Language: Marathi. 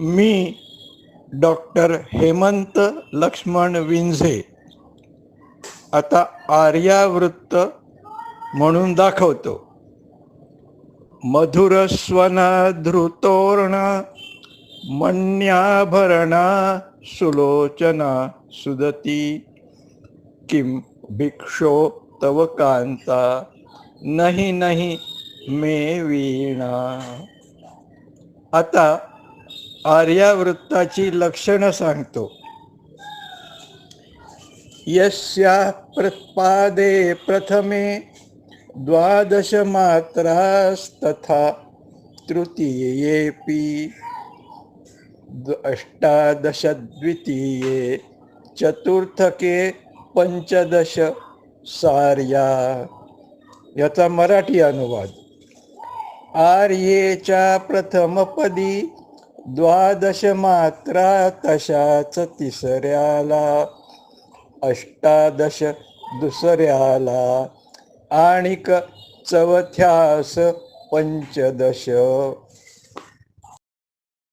मी डॉक्टर हेमंत लक्ष्मण विंझे आता आर्यावृत्त म्हणून दाखवतो. मधुरस्वन धृतोर्ण मण्याभरणा सुलोचना सुदती किम भिक्षो तव कांता नाही नाही मे वीणा आता आर्यावृत्ताची लक्षणं सांगतो. यस्या प्रत्पादे प्रथमे द्वादश मात्रास्तथा तृतीयेपि द- अष्टादश द्वितीये चतुर्थके पंचदश सार्या. याचा मराठी अनुवाद. आर्येच्या प्रथमपदी द्वादश मात्रा तशाच तिसऱ्याला? अष्टादश दुसऱ्याला. आणिक चौथ्यास पंचदश.